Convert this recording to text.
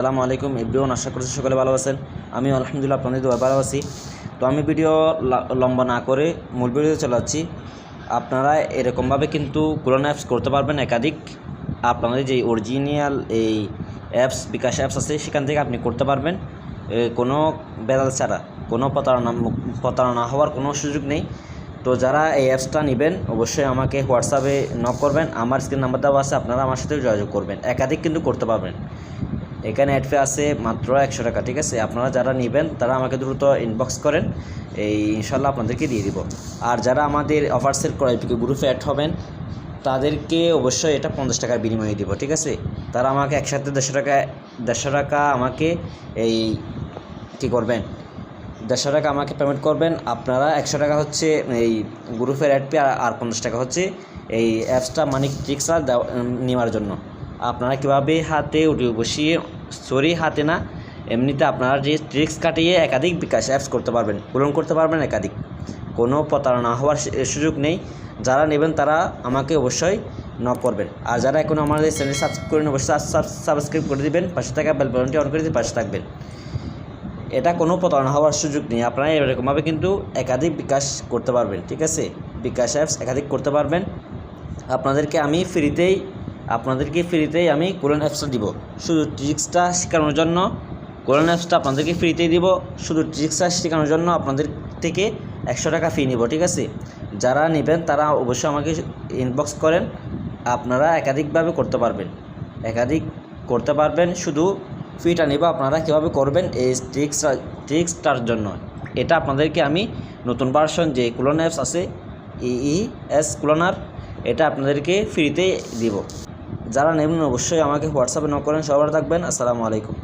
আসসালামু আলাইকুম এভরিওয়ান, আশা করছি সকলে ভালো আছেন। আমি আলহামদুলিল্লাহ, আপনাদের দোয়া ভালো আছি। তো আমি ভিডিও লম্বা না করে মূল ভিডিওতে চলে যাচ্ছি। আপনারা এরকমভাবে কিন্তু ক্লোন অ্যাপস করতে পারবেন একাধিক। আপনাদের যে অরিজিনাল এই অ্যাপস বিকাশ অ্যাপস আছে, সেখান থেকে আপনি করতে পারবেন। কোনো বেদাল ছাড়া, কোনো প্রতারণা প্রতারণা হওয়ার কোনো সুযোগ নেই। তো যারা এই অ্যাপসটা নেবেন, অবশ্যই আমাকে হোয়াটসঅ্যাপে নক করবেন। আমার স্ক্রিন নাম্বার দেওয়া আছে, আপনারা আমার সাথে যোগাযোগ করবেন। একাধিক কিন্তু করতে পারবেন। এখানে অ্যাড ফি আছে মাত্র একশো টাকা, ঠিক আছে? আপনারা যারা নেবেন, তারা আমাকে দ্রুত ইনবক্স করেন, এই ইনশাল্লাহ আপনাদেরকে দিয়ে দিব। আর যারা আমাদের অফার্সের ক্রয়পিকে গ্রুপে অ্যাড হবেন, তাদেরকে অবশ্যই এটা পঞ্চাশ টাকার বিনিময়ে দিব, ঠিক আছে? তারা আমাকে একসাথে দেড়শো টাকা দেড়শো টাকা আমাকে এই কী করবেন? দেড়শো টাকা আমাকে পেমেন্ট করবেন। আপনারা একশো টাকা হচ্ছে এই গ্রুপের অ্যাড পে আর- পঞ্চাশ টাকা হচ্ছে এই অ্যাপসটা মানে ট্রিক্সটা নেওয়ার জন্য। আপনারা কীভাবে হাতে উঠিয়ে বসিয়ে সরি হাতে না, এমনিতে আপনারা যে ট্রিক্স কাটিয়ে একাধিক বিকাশ অ্যাপস করতে পারবেন, পূরণ করতে পারবেন একাধিক। কোনো প্রতারণা হওয়ার সুযোগ নেই। যারা নেবেন তারা আমাকে অবশ্যই নক করবেন। আর যারা এখনও আমাদের চ্যানেল সাবস্ক্রাইব করেন, অবশ্যই সাবস্ক্রাইব করে দিবেন। পাশে থাকা বেল বাটনটি অন করে দিয়ে পাশে থাকবেন। এটা কোনো প্রতারণা হওয়ার সুযোগ নেই। আপনারা এরকমভাবে কিন্তু একাধিক বিকাশ করতে পারবেন, ঠিক আছে? বিকাশ অ্যাপস একাধিক করতে পারবেন। আপনাদেরকে আমি ফ্রিতেই আপনাদেরকে ফ্রিতেই আমি কোরআন অ্যাপসটা দিব। শুধু ট্রিক্সটা শেখানোর জন্য কোরআন অ্যাপসটা আপনাদেরকে ফ্রিতেই দিব। শুধু ট্রিক্সটা শেখানোর জন্য আপনাদের থেকে একশো টাকা ফি নিব, ঠিক আছে? যারা নেবেন তারা অবশ্যই আমাকে ইনবক্স করেন, আপনারা একাধিকভাবে করতে পারবেন। একাধিক করতে পারবেন, শুধু ফিটা নেব, আপনারা কীভাবে করবেন এই ট্রিক্স ট্রিক্সটার জন্য। এটা আপনাদেরকে আমি নতুন ভার্সন যে কুলন অ্যাপস আছে ই এস কুলনার এটা আপনাদেরকে ফ্রিতে দিব। যারা নেবেন অবশ্যই আমাকে হোয়াটসঅ্যাপে নক করেন সবার থাকবেন। আসসালামু আলাইকুম।